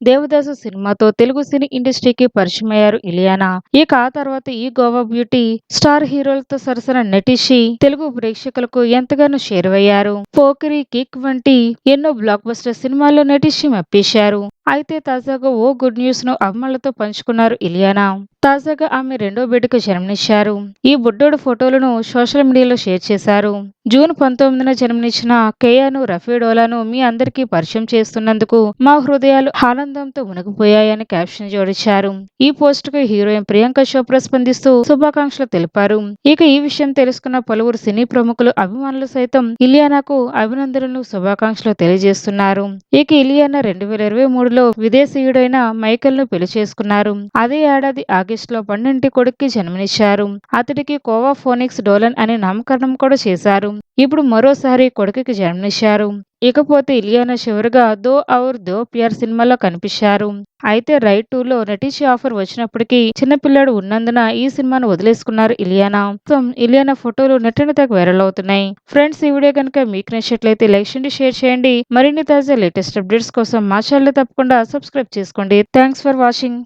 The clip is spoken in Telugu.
దేవదాసు సినిమాతో తెలుగు సినీ ఇండస్ట్రీకి పరిచయమయ్యారు ఇలియానా. ఇక ఆ తర్వాత ఈ గోవా బ్యూటీ స్టార్ హీరోలతో సరసన నటిషి తెలుగు ప్రేక్షకులకు ఎంతగానో చేరువయ్యారు. పోకిరి కిక్ వంటి ఎన్నో బ్లాక్ బస్టర్ సినిమాల్లో నటిషి మెప్పించారు. అయితే తాజాగా ఓ గుడ్ న్యూస్ను అభిమానులతో పంచుకున్నారు ఇలియానా. తాజాగా ఆమె రెండో బిడ్డకు జన్మనిచ్చారు. ఈ బుడ్డోడు ఫోటోలను సోషల్ మీడియాలో షేర్ చేశారు. జూన్ పంతొమ్మిదిన జన్మనిచ్చిన కేయాను రఫీడోలాను మీ అందరికీ పరిచయం చేస్తున్నందుకు మా హృదయాలు ఆనందంతో మునిగిపోయాయని క్యాప్షన్ జోడించారు. ఈ పోస్ట్కు హీరోయిన్ ప్రియాంక చోప్రా స్పందిస్తూ శుభాకాంక్షలు తెలిపారు. ఇక ఈ విషయం తెలుసుకున్న పలువురు సినీ ప్రముఖులు అభిమానులు సైతం ఇలియానాకు అభినందనలు శుభాకాంక్షలు తెలియజేస్తున్నారు. ఇక ఇలియానా రెండు వేల ఇరవై మూడులో విదేశీయుడైన మైకేల్ను పెళ్ళి చేసుకున్నారు. అదే ఏడాది ఆగస్టులో పన్నెంటి కొడుక్కి జన్మనిచ్చారు. అతడికి కోవా ఫోనిక్స్ డోలన్ అనే నామకరణం కూడా చేశారు. ఇప్పుడు మరోసారి కొడుకుకి జన్మనిచ్చారు. ఇకపోతే ఇలియానా చివరిగా దో ఔర్ దో ప్యార్ సినిమాలో కనిపించారు. అయితే రైట్ టూ లో నటించే ఆఫర్ వచ్చినప్పటికీ చిన్నపిల్లాడు ఉన్నందున ఈ సినిమాను వదిలేసుకున్నారు ఇలియానా. ఇలియానా ఫోటోలు నటన తగ్గ వైరల్ అవుతున్నాయి. ఫ్రెండ్స్ ఈ వీడియో కనుక మీకు నచ్చినట్లయితే లైక్ చేయండి షేర్ చేయండి. మరిన్ని తాజా లేటెస్ట్ అప్డేట్స్ కోసం మా ఛానల్ తప్పకుండా సబ్స్క్రైబ్ చేసుకోండి. Thanks for watching.